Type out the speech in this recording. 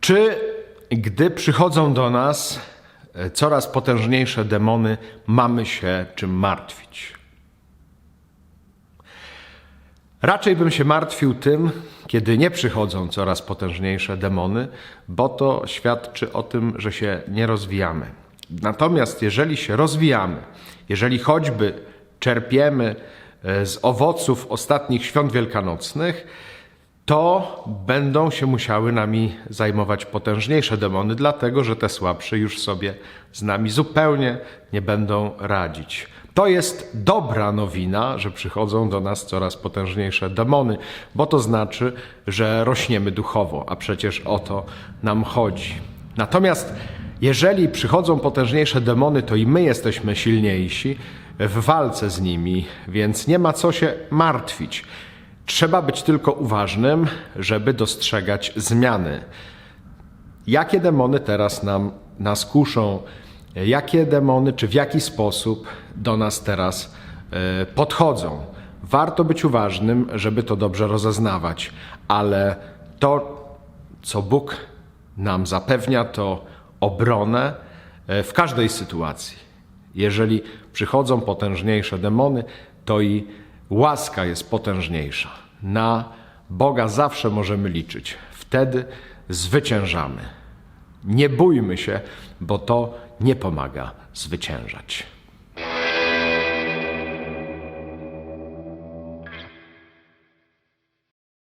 Czy gdy przychodzą do nas e, coraz potężniejsze demony, mamy się czym martwić? Raczej bym się martwił tym, kiedy nie przychodzą coraz potężniejsze demony, bo to świadczy o tym, że się nie rozwijamy. Natomiast jeżeli się rozwijamy, jeżeli choćby czerpiemy e, z owoców ostatnich świąt wielkanocnych, to będą się musiały nami zajmować potężniejsze demony, dlatego że te słabsze już sobie z nami zupełnie nie będą radzić. To jest dobra nowina, że przychodzą do nas coraz potężniejsze demony, bo to znaczy, że rośniemy duchowo, a przecież o to nam chodzi. Natomiast jeżeli przychodzą potężniejsze demony, to i my jesteśmy silniejsi w walce z nimi, więc nie ma co się martwić. Trzeba być tylko uważnym, żeby dostrzegać zmiany. Jakie demony teraz nam nas kuszą? Jakie demony, czy w jaki sposób do nas teraz e, podchodzą? Warto być uważnym, żeby to dobrze rozeznawać, ale to, co Bóg nam zapewnia, to obronę e, w każdej sytuacji. Jeżeli przychodzą potężniejsze demony, to i łaska jest potężniejsza. Na Boga zawsze możemy liczyć. Wtedy zwyciężamy. Nie bójmy się, bo to nie pomaga zwyciężać.